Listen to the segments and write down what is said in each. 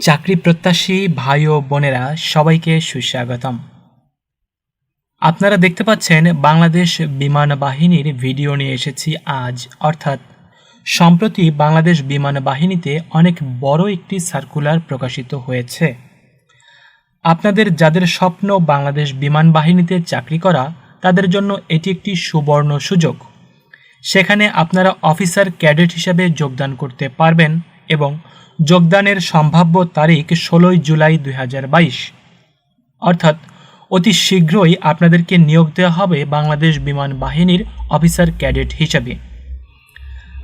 চাকরি প্রত্যাশী ভাই ও বোনেরা সবাইকে সুস্বাগতম। আপনারা দেখতে পাচ্ছেন বাংলাদেশ বিমান বাহিনীর ভিডিও নিয়ে এসেছি আজ। অর্থাৎ, সম্প্রতি বাংলাদেশ বিমান বাহিনীতে অনেক বড় একটি সার্কুলার প্রকাশিত হয়েছে। আপনাদের যাদের স্বপ্ন বাংলাদেশ বিমান বাহিনীতে চাকরি করা, তাদের জন্য এটি একটি সুবর্ণ সুযোগ। সেখানে আপনারা অফিসার ক্যাডেট হিসাবে যোগদান করতে পারবেন এবং যোগদানের সম্ভাব্য তারিখ ষোলোই জুলাই দু হাজার বাইশ। অর্থাৎ, অতি শীঘ্রই আপনাদেরকে নিয়োগ দেওয়া হবে বাংলাদেশ বিমান বাহিনীর অফিসার ক্যাডেট হিসাবে।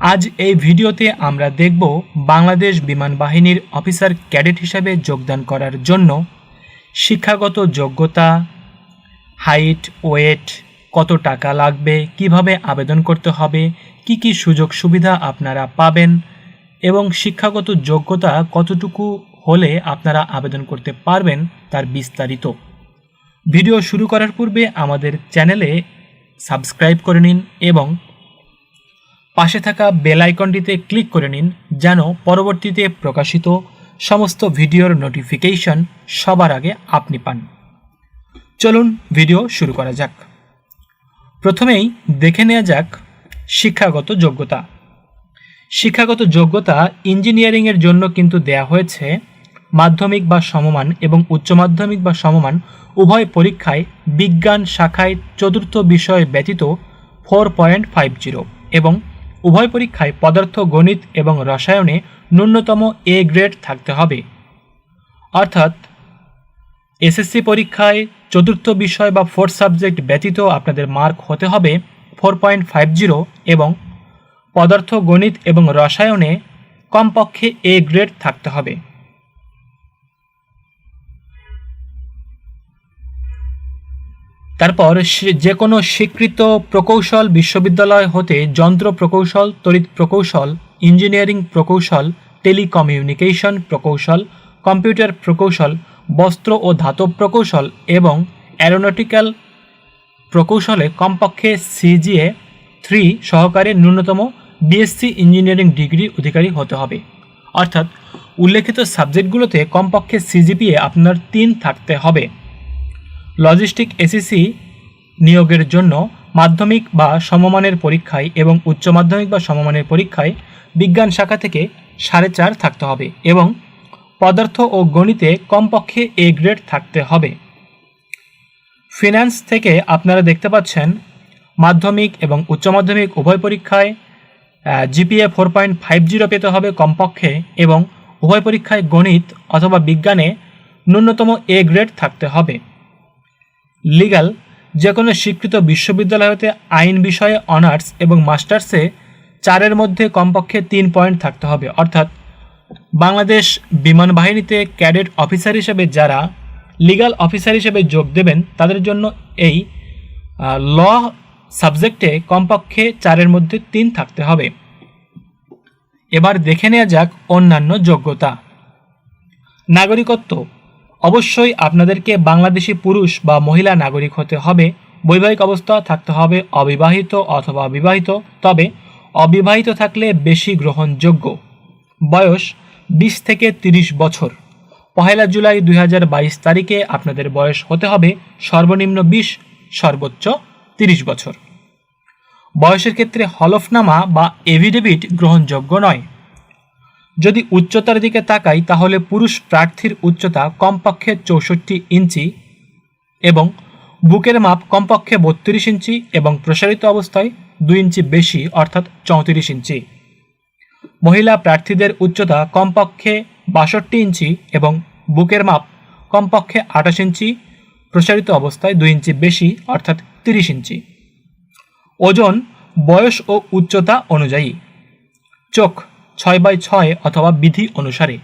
আজ এই ভিডিওতে আমরা দেখব বাংলাদেশ বিমান বাহিনীর অফিসার ক্যাডেট হিসাবে যোগদান করার জন্য শিক্ষাগত যোগ্যতা, হাইট, ওয়েট, কত টাকা লাগবে, কীভাবে আবেদন করতে হবে, কি কি সুযোগ সুবিধা আপনারা পাবেন এবং শিক্ষাগত যোগ্যতা কতটুকু হলে আপনারা আবেদন করতে পারবেন তার বিস্তারিত। ভিডিও শুরু করার পূর্বে আমাদের চ্যানেলে সাবস্ক্রাইব করে নিন এবং পাশে থাকা বেল আইকনটিতে ক্লিক করে নিন যেন পরবর্তীতে প্রকাশিত সমস্ত ভিডিওর নোটিফিকেশন সবার আগে আপনি পান। চলুন ভিডিও শুরু করা যাক। প্রথমেই দেখে নেওয়া যাক শিক্ষাগত যোগ্যতা। শিক্ষাগত যোগ্যতা ইঞ্জিনিয়ারিংয়ের জন্য কিন্তু দেয়া হয়েছে। মাধ্যমিক বা সমমান এবং উচ্চ মাধ্যমিক বা সমমান উভয় পরীক্ষায় বিজ্ঞান শাখায় চতুর্থ বিষয় ব্যতীত ফোর পয়েন্ট ফাইভ জিরো এবং উভয় পরীক্ষায় পদার্থ, গণিত এবং রসায়নে ন্যূনতম এ গ্রেড থাকতে হবে। অর্থাৎ এসএসসি পরীক্ষায় চতুর্থ বিষয় বা ফোর্থ সাবজেক্ট ব্যতীত আপনাদের মার্ক হতে হবে ফোর পয়েন্ট ফাইভ জিরো এবং পদার্থ, গণিত এবং রসায়নে কমপক্ষে এ গ্রেড থাকতে হবে। তারপর যে কোনো স্বীকৃত প্রকৌশল বিশ্ববিদ্যালয় হতে যন্ত্র প্রকৌশল, তড়িৎ প্রকৌশল, ইঞ্জিনিয়ারিং প্রকৌশল, টেলিকমিউনিকেশন প্রকৌশল, কম্পিউটার প্রকৌশল, বস্ত্র ও ধাতব প্রকৌশল এবং অ্যারোনটিক্যাল প্রকৌশলে কমপক্ষে সিজিএ থ্রি সহকারে ন্যূনতম বিএসসি ইঞ্জিনিয়ারিং ডিগ্রি অধিকারী হতে হবে। অর্থাৎ, উল্লেখিত সাবজেক্টগুলোতে কমপক্ষে সিজিপিএ আপনার তিন থাকতে হবে। লজিস্টিক এসিসি নিয়োগের জন্য মাধ্যমিক বা সমমানের পরীক্ষায় এবং উচ্চ মাধ্যমিক বা সমমানের পরীক্ষায় বিজ্ঞান শাখা থেকে সাড়ে চার থাকতে হবে এবং পদার্থ ও গণিতে কমপক্ষে এ গ্রেড থাকতে হবে। ফিনান্স থেকে আপনারা দেখতে পাচ্ছেন, মাধ্যমিক এবং উচ্চ মাধ্যমিক উভয় পরীক্ষায় GPA four point five zero পেতে হবে কমপক্ষে এবং উভয় পরীক্ষায় গণিত অথবা বিজ্ঞানে ন্যূনতম এ গ্রেড থাকতে হবে। লিগাল যে কোনো স্বীকৃত বিশ্ববিদ্যালয় হতে আইন বিষয়ে অনার্স এবং মাস্টার্সে চারের মধ্যে কমপক্ষে তিন পয়েন্ট থাকতে হবে। অর্থাৎ বাংলাদেশ বিমান বাহিনীতে ক্যাডেট অফিসার হিসেবে যারা লিগাল অফিসার হিসেবে যোগ দেবেন, তাদের জন্য এই ল সাবজেক্টে কমপক্ষে চারের মধ্যে তিন থাকতে হবে। এবার দেখে নেওয়া যাক অন্যান্য যোগ্যতা। নাগরিকত্ব। অবশ্যই আপনাদেরকে বাংলাদেশি পুরুষ বা মহিলা নাগরিক হতে হবে। বৈবাহিক অবস্থা থাকতে হবে অবিবাহিত অথবা বিবাহিত তবে অবিবাহিত থাকলে বেশি গ্রহণযোগ্য। বয়স বিশ থেকে ৩০ বছর। পহেলা জুলাই দু হাজার বাইশ তারিখে আপনাদের বয়স হতে হবে সর্বনিম্ন বিশ, সর্বোচ্চ ৩০ বছর। বয়সের ক্ষেত্রে হলফনামা বা এভিডেভিট গ্রহণযোগ্য নয়। যদি উচ্চতার দিকে তাকাই, তাহলে পুরুষ প্রার্থীর উচ্চতা কমপক্ষে চৌষট্টি ইঞ্চি এবং বুকের মাপ কমপক্ষে বত্রিশ ইঞ্চি এবং প্রসারিত অবস্থায় দুই ইঞ্চি বেশি, অর্থাৎ চৌত্রিশ ইঞ্চি। মহিলা প্রার্থীদের উচ্চতা কমপক্ষে বাষট্টি ইঞ্চি এবং বুকের মাপ কমপক্ষে আঠাশ ইঞ্চি, প্রসারিত অবস্থায় দুই ইঞ্চি বেশি, অর্থাৎ তিরিশ ইঞ্চি। ওজন, বয়স ও উচ্চতা অনুযায়ী। চোখ ছয় বাই ছয় অথবা বিধি অনুসারে।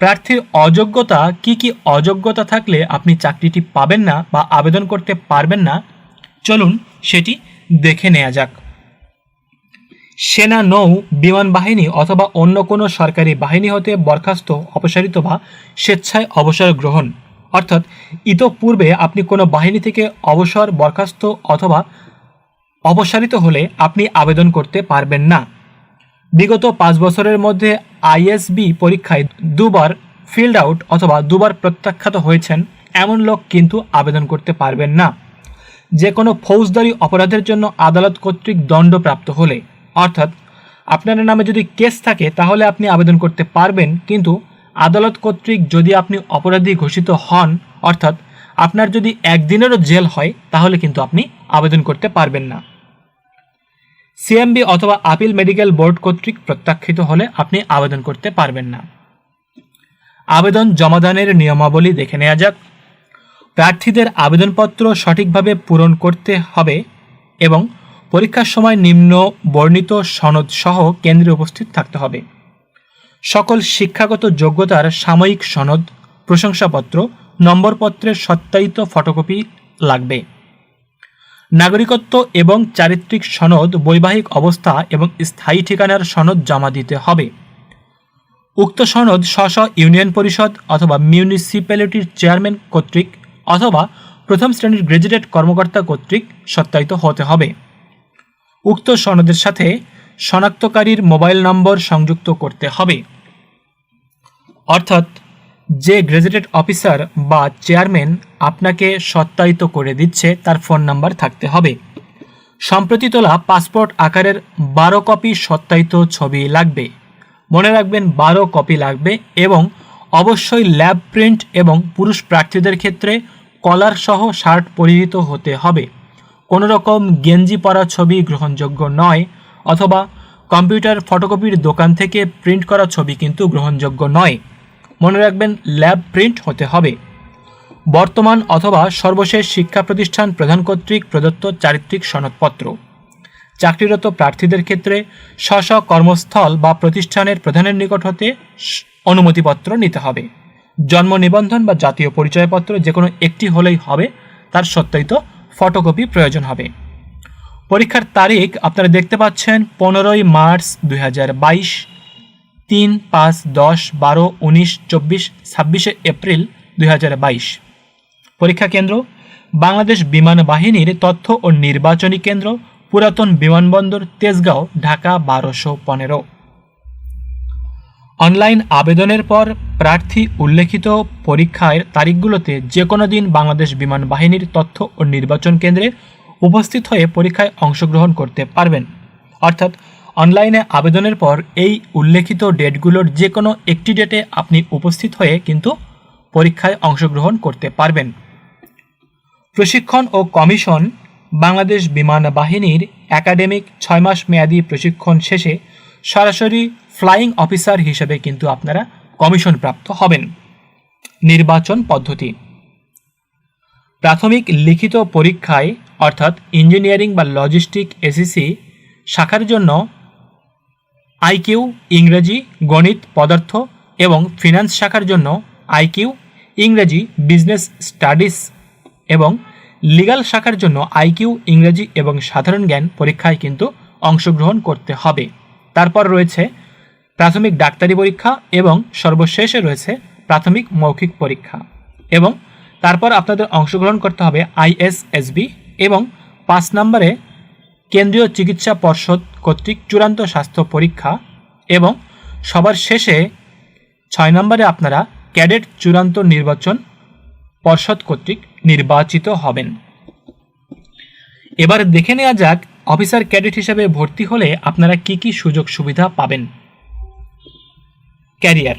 প্রার্থীর অযোগ্যতা কি কি অযোগ্যতা থাকলে আপনি চাকরিটি পাবেন না বা আবেদন করতে পারবেন না, চলুন সেটি দেখে নেওয়া যাক। সেনা নৌ, বিমান বাহিনী অথবা অন্য কোনো সরকারি বাহিনী হতে বরখাস্ত, অপসারিত বা স্বেচ্ছায় অবসর গ্রহণ। অর্থাৎ ইতোপূর্বে আপনি কোনো বাহিনী থেকে অবসর, বরখাস্ত অথবা অপসারিত হলে আপনি আবেদন করতে পারবেন না। বিগত পাঁচ বছরের মধ্যে আইএসবি পরীক্ষায় দুবার ফিল্ড আউট অথবা দুবার প্রত্যাখ্যাত হয়েছেন এমন লোক কিন্তু আবেদন করতে পারবেন না। যে কোনো ফৌজদারি অপরাধের জন্য আদালত কর্তৃক দণ্ডপ্রাপ্ত হলে। অর্থাৎ আপনার নামে যদি কেস থাকে তাহলে আপনি আবেদন করতে পারবেন, কিন্তু আদালত কর্তৃক যদি আপনি অপরাধী ঘোষিত হন, অর্থাৎ আপনার যদি একদিনেরও জেল হয়, তাহলে কিন্তু আপনি আবেদন করতে পারবেন না। সিএমবি অথবা আপিল মেডিকেল বোর্ড কর্তৃক প্রত্যাখ্যিত হলে আপনি আবেদন করতে পারবেন না। আবেদন জমাদানের নিয়মাবলী দেখে নেওয়া যাক। প্রার্থীদের আবেদনপত্র সঠিকভাবে পূরণ করতে হবে এবং পরীক্ষার সময় নিম্ন বর্ণিত সনদ সহ কেন্দ্রে উপস্থিত থাকতে হবে। সকল শিক্ষাগত যোগ্যতার সাময়িক সনদ, প্রশংসাপত্র, নম্বরপত্রের সত্যায়িত ফটোকপি লাগবে। নাগরিকত্ব এবং চারিত্রিক সনদ, বৈবাহিক অবস্থা এবং স্থায়ী ঠিকানার সনদ জমা দিতে হবে। উক্ত সনদ স্ব ইউনিয়ন পরিষদ অথবা মিউনিসিপ্যালিটির চেয়ারম্যান কর্তৃক অথবা প্রথম শ্রেণির গ্র্যাজুয়েট কর্মকর্তা কর্তৃক সত্যায়িত হতে হবে। উক্ত সনদের সাথে শনাক্তকারীর মোবাইল নম্বর সংযুক্ত করতে হবে। অর্থাৎ, যে গ্র্যাজুয়েটেড অফিসার বা চেয়ারম্যান আপনাকে সত্যায়িত করে দিচ্ছে, তার ফোন নাম্বার থাকতে হবে। সম্প্রতি তোলা পাসপোর্ট আকারের বারো কপি সত্যায়িত ছবি লাগবে। মনে রাখবেন, বারো কপি লাগবে এবং অবশ্যই ল্যাব প্রিন্ট এবং পুরুষ প্রার্থীদের ক্ষেত্রে কলার সহ শার্ট পরিহিত হতে হবে। কোনো রকম গেঞ্জি পরা ছবি গ্রহণযোগ্য নয়। অথবা কম্পিউটার ফটোকপির দোকান থেকে প্রিন্ট করা ছবি কিন্তু গ্রহণযোগ্য নয়। মনে রাখবেন, ল্যাব প্রিন্ট হতে হবে। বর্তমান অথবা সর্বশেষ শিক্ষা প্রতিষ্ঠান প্রধান কর্তৃক প্রদত্ত চারিত্রিক সনদপত্র। চাকরিরত প্রার্থীদের ক্ষেত্রে স্ব কর্মস্থল বা প্রতিষ্ঠানের প্রধানের নিকট হতে অনুমতিপত্র নিতে হবে। জন্ম নিবন্ধন বা জাতীয় পরিচয়পত্র যে কোনো একটি হলেই হবে, তার সত্যায়িত ফটোকপি প্রয়োজন হবে। পরীক্ষার তারিখ আপনারা দেখতে পাচ্ছেন পনেরোই মার্চ দুই তিন পাঁচ দশ বারো উনিশ চব্বিশ ছাব্বিশে এপ্রিল দু হাজার বাইশ। পরীক্ষা কেন্দ্র, বাংলাদেশ বিমান বাহিনীর তথ্য ও নির্বাচনী কেন্দ্র, পুরাতন বিমানবন্দর তেজগাঁও, ঢাকা বারোশো পনেরো। অনলাইন আবেদনের পর প্রার্থী উল্লেখিত পরীক্ষার তারিখগুলোতে যে কোনো দিন বাংলাদেশ বিমান বাহিনীর তথ্য ও নির্বাচন কেন্দ্রে উপস্থিত হয়ে পরীক্ষায় অংশগ্রহণ করতে পারবেন। অর্থাৎ অনলাইনে আবেদনের পর এই উল্লেখিত ডেটগুলোর যে কোনো একটি ডেটে আপনি উপস্থিত হয়ে কিন্তু পরীক্ষায় অংশগ্রহণ করতে পারবেন। প্রশিক্ষণ ও কমিশন বাংলাদেশ বিমান বাহিনীর একাডেমিক ছয় মাস মেয়াদী প্রশিক্ষণ শেষে সরাসরি ফ্লাইং অফিসার হিসেবে কিন্তু আপনারা কমিশন প্রাপ্ত হবেন। নির্বাচন পদ্ধতি প্রাথমিক লিখিত পরীক্ষায়, অর্থাৎ ইঞ্জিনিয়ারিং বা লজিস্টিক এসিসি শাখার জন্য আইকিউ ইংরেজি, গণিত, পদার্থ এবং ফিনান্স শাখার জন্য আইকিউ ইংরেজি বিজনেস স্টাডিজ এবং লিগাল শাখার জন্য আইকিউ ইংরেজি এবং সাধারণ জ্ঞান পরীক্ষায় কিন্তু অংশগ্রহণ করতে হবে। তারপর রয়েছে প্রাথমিক ডাক্তারি পরীক্ষা এবং সর্বশেষে রয়েছে প্রাথমিক মৌখিক পরীক্ষা এবং তারপর আপনাদের অংশগ্রহণ করতে হবে আইএসএসবি এবং পাঁচ নম্বরে কেন্দ্রীয় চিকিৎসা পর্ষদ কর্তৃক চূড়ান্ত স্বাস্থ্য পরীক্ষা এবং সবার শেষে ছয় নম্বরে আপনারা ক্যাডেট চূড়ান্ত নির্বাচন পর্ষদ কর্তৃক নির্বাচিত হবেন। এবার দেখে নেওয়া যাক, অফিসার ক্যাডেট হিসেবে ভর্তি হলে আপনারা কি কি সুযোগ সুবিধা পাবেন। Career,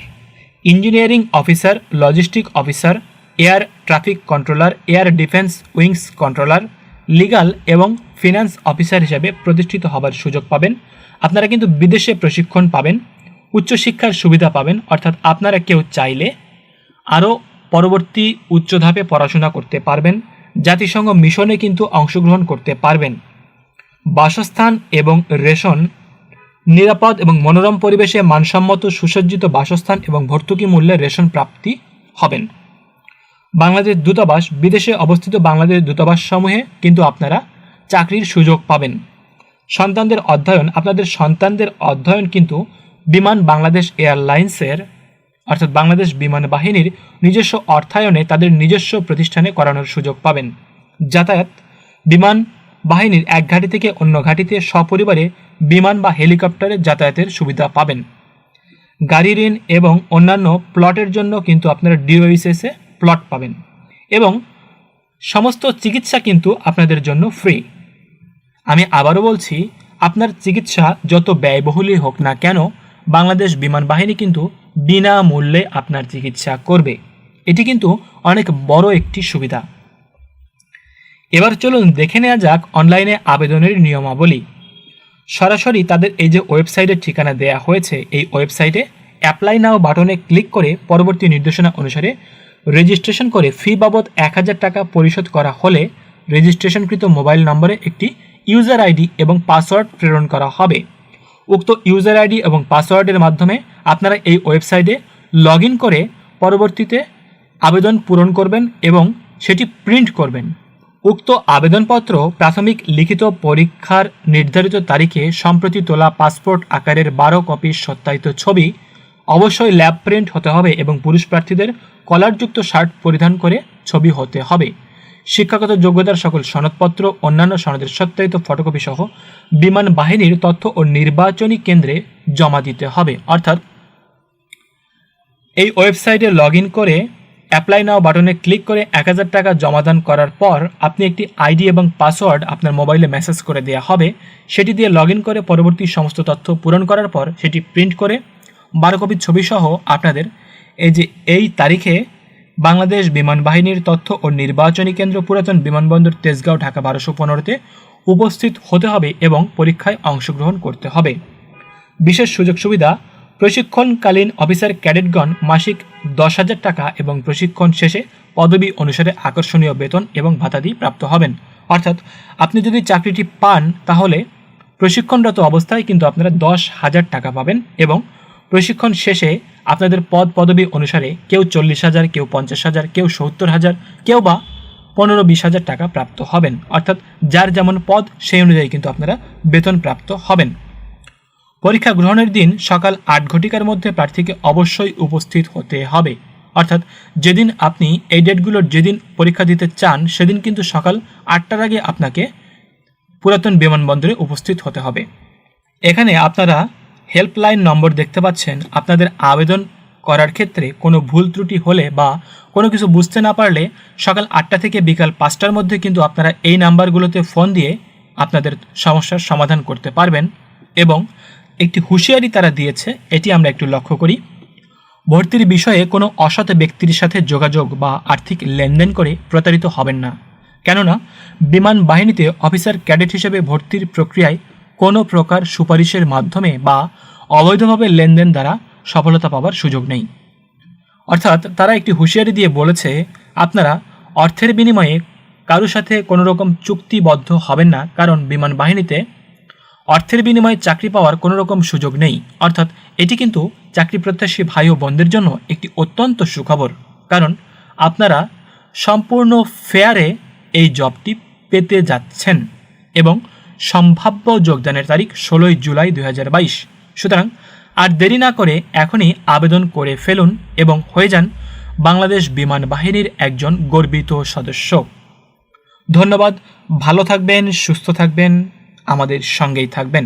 engineering officer, logistic officer air traffic controller, air defence wings controller, legal এবং ফিনান্স অফিসার হিসেবে প্রতিষ্ঠিত হবার সুযোগ পাবেন। আপনারা কিন্তু বিদেশে প্রশিক্ষণ পাবেন, উচ্চশিক্ষার সুবিধা পাবেন, অর্থাৎ আপনারা কেউ চাইলে আরও পরবর্তী উচ্চ ধাপে পড়াশোনা করতে পারবেন, জাতিসংঘ মিশনে কিন্তু অংশগ্রহণ করতে পারবেন। বাসস্থান এবং রেশন, নিরাপদ এবং মনোরম পরিবেশে মানসম্মত সুসজ্জিত বাসস্থান এবং ভর্তুকি মূল্যে রেশন প্রাপ্তি হবেন। বাংলাদেশ দূতাবাস বিদেশে অবস্থিত বাংলাদেশ দূতাবাস সমূহে কিন্তু আপনারা চাকরির সুযোগ পাবেন। সন্তানদের অধ্যয়ন, আপনাদের সন্তানদের অধ্যয়ন কিন্তু বিমান বাংলাদেশ এয়ারলাইন্সের, অর্থাৎ বাংলাদেশ বিমান বাহিনীর নিজস্ব অর্থায়নে তাদের নিজস্ব প্রতিষ্ঠানে করানোর সুযোগ পাবেন। যাতায়াত, বিমান বাহিনীর এক ঘাঁটি থেকে অন্য ঘাঁটিতে সপরিবারে বিমান বা হেলিকপ্টারে যাতায়াতের সুবিধা পাবেন। গাড়ি ঋণ এবং অন্যান্য প্লটের জন্য কিন্তু আপনারা ডিওইসএসে প্লট পাবেন। এবং সমস্ত চিকিৎসা কিন্তু আপনাদের জন্য ফ্রি আমি আবারও বলছি, আপনার চিকিৎসা যত ব্যয়বহুলই হোক না কেন, বাংলাদেশ বিমান বাহিনী কিন্তু বিনামূল্যে আপনার চিকিৎসা করবে। এটি কিন্তু অনেক বড় একটি সুবিধা। এবার চলুন দেখে নেওয়া যাক অনলাইনে আবেদনের নিয়মাবলী। সরাসরি তাদের এই যে ওয়েবসাইটের ঠিকানা দেয়া হয়েছে, এই ওয়েবসাইটে অ্যাপ্লাই নাও বাটনে ক্লিক করে পরবর্তী নির্দেশনা অনুসারে রেজিস্ট্রেশন করে ফি বাবদ এক হাজার টাকা পরিশোধ করা হলে রেজিস্ট্রেশনকৃত মোবাইল নম্বরে একটি ইউজার আইডি এবং পাসওয়ার্ড প্রেরণ করা হবে। উক্ত ইউজার আইডি এবং পাসওয়ার্ডের মাধ্যমে আপনারা এই ওয়েবসাইটে লগ করে পরবর্তীতে আবেদন পূরণ করবেন এবং সেটি প্রিন্ট করবেন। উক্ত আবেদনপত্র প্রাথমিক লিখিত পরীক্ষার নির্ধারিত তারিখে সম্প্রতি তোলা পাসপোর্ট আকারের বারো কপির সত্যায়িত ছবি অবশ্যই ল্যাব প্রিন্ট হতে হবে এবং পুরুষ প্রার্থীদের কলারযুক্ত শার্ট পরিধান করে ছবি হতে হবে। শিক্ষাগত যোগ্যতার সকল সনদপত্র, অন্যান্য সনদের সত্যায়িত ফটোকপি সহ বিমান বাহিনীর তথ্য ও নির্বাচনী কেন্দ্রে জমা দিতে হবে। অর্থাৎ এই ওয়েবসাইটে লগ ইন করে অ্যাপ্লাই নাও বাটনে ক্লিক করে এক হাজার টাকা জমাদান করার পর আপনি একটি আইডি এবং পাসওয়ার্ড আপনার মোবাইলে মেসেজ করে দেওয়া হবে। সেটি দিয়ে লগ ইন করে পরবর্তী সমস্ত তথ্য পূরণ করার পর সেটি প্রিন্ট করে বারো কপির ছবি সহ আপনাদের এই যে এই তারিখে বাংলাদেশ বিমান বাহিনীর তথ্য ও নির্বাচনী কেন্দ্র পুরাতন বিমানবন্দর তেজগাঁও ঢাকা বারোশো পনেরোতে উপস্থিত হতে হবে এবং পরীক্ষায় অংশগ্রহণ করতে হবে। বিশেষ সুযোগ সুবিধা, প্রশিক্ষণকালীন অফিসার ক্যাডেটগণ মাসিক দশ হাজার টাকা এবং প্রশিক্ষণ শেষে পদবি অনুসারে আকর্ষণীয় বেতন এবং ভাতাদি প্রাপ্ত হবেন। অর্থাৎ আপনি যদি চাকরিটি পান, তাহলে প্রশিক্ষণরত অবস্থায় কিন্তু আপনারা দশ হাজার টাকা পাবেন এবং প্রশিক্ষণ শেষে আপনাদের পদ পদবি অনুসারে কেউ চল্লিশ হাজার, কেউ পঞ্চাশ হাজার, কেউ সত্তর হাজার, কেউ বা পনেরো বিশ হাজার টাকা প্রাপ্ত হবেন। অর্থাৎ যার যেমন পদ, সেই অনুযায়ী কিন্তু আপনারা বেতন প্রাপ্ত হবেন। পরীক্ষা গ্রহণের দিন সকাল আট ঘটিকার মধ্যে প্রার্থীকে অবশ্যই উপস্থিত হতে হবে। অর্থাৎ যেদিন আপনি এই ডেটগুলোর যেদিন পরীক্ষা দিতে চান, সেদিন কিন্তু সকাল আটটার আগে আপনাকে পুরাতন বিমানবন্দরে উপস্থিত হতে হবে। এখানে আপনারা হেল্পলাইন নম্বর দেখতে পাচ্ছেন, আপনাদের আবেদন করার ক্ষেত্রে কোনো ভুল ত্রুটি হলে বা কোনো কিছু বুঝতে না পারলে সকাল আটটা থেকে বিকাল পাঁচটার মধ্যে কিন্তু আপনারা এই নাম্বারগুলোতে ফোন দিয়ে আপনাদের সমস্যার সমাধান করতে পারবেন এবং একটি হুঁশিয়ারি তারা দিয়েছে, এটি আমরা একটু লক্ষ্য করি। ভর্তির বিষয়ে কোনো অসৎ ব্যক্তির সাথে যোগাযোগ বা আর্থিক লেনদেন করে প্রতারিত হবেন না। কেননা, বিমান বাহিনীতে অফিসার ক্যাডেট হিসেবে ভর্তির প্রক্রিয়ায় কোনো প্রকার সুপারিশের মাধ্যমে বা অবৈধভাবে লেনদেন দ্বারা সফলতা পাওয়ার সুযোগ নেই। অর্থাৎ তারা একটি হুঁশিয়ারি দিয়ে বলেছে, আপনারা অর্থের বিনিময়ে কারোর সাথে কোনো রকম চুক্তিবদ্ধ হবেন না, কারণ বিমান বাহিনীতে অর্থের বিনিময়ে চাকরি পাওয়ার কোনো রকম সুযোগ নেই। অর্থাৎ এটি কিন্তু চাকরি প্রত্যাশী ভাই ও বোনদের জন্য একটি অত্যন্ত সুখবর, কারণ আপনারা সম্পূর্ণ ফেয়ারে এই জবটি পেতে যাচ্ছেন এবং সম্ভাব্য যোগদানের তারিখ ষোলোই জুলাই দু হাজার বাইশ। সুতরাং, আর দেরি না করে এখনই আবেদন করে ফেলুন এবং হয়ে যান বাংলাদেশ বিমান বাহিনীর একজন গর্বিত সদস্য। ধন্যবাদ, ভালো থাকবেন, সুস্থ থাকবেন, আমাদের সঙ্গেই থাকবেন।